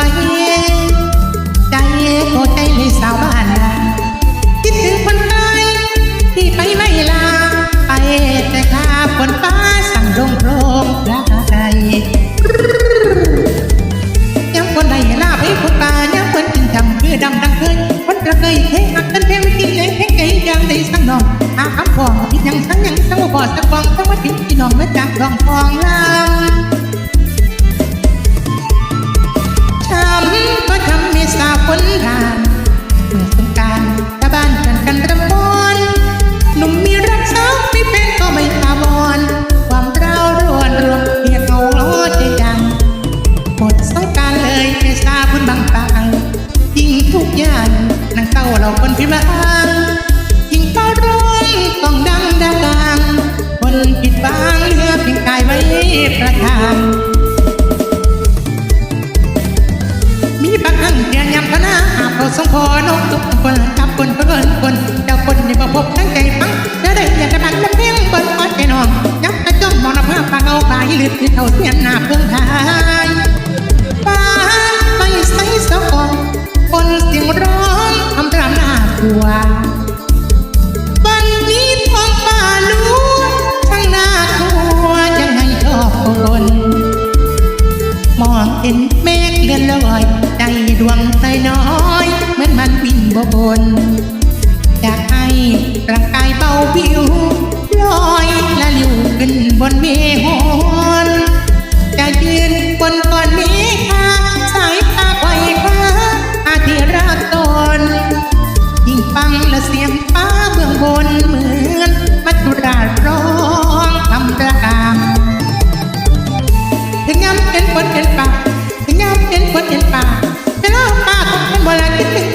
ไว้ ใจโกใจในสาวบ้านนคิดถึงคนตายที่ไปไม่ลา ไปแต่ข้าฝนฟ้าสั่งลงโพรงลากใจยังคนใดลาไปคนตายังคนกินจำคือดำดังเคยคนระเคยเทหักกันเพียงกินเลยเพียงไก่ยางในสังนองอาคำฟองที่ยังสังยังสังบ่อสักฟองสังว่าถึงพี่นองเมื่อจากลองฟองลา เต้าเราคนพิมพ์างยิ่งเป้าร้องต้องดังดังดังคนผิดบางเหลือเพียงกายไว้ประทานมีบางครั้งเดียนยำพนาหาเขาสงพอนกทุกคนกับคนเพิ่อนคนเจ้าคนนี่บ่พบทั้งใจฟังแล้วได้อยากจะบังลำเพียงบนอดใจนองยับกระจ้องมองหน้าภาพปากเอาปลายลึกที่เขาเสียนหน้าเพื่องทาย องเห็นเมฆเลื่อนลอยใจดวงใจน้อย เหมือนมันบินบบนอยากให้ร่างกายเบาวิวลอยละลิวขึ้นบนเมฆหอนจะยืนบนก้อนเม เห็นป่าถึงยามเห็นฝนเห็นป่าเวลาป่าต้องเป็นเวลาคิด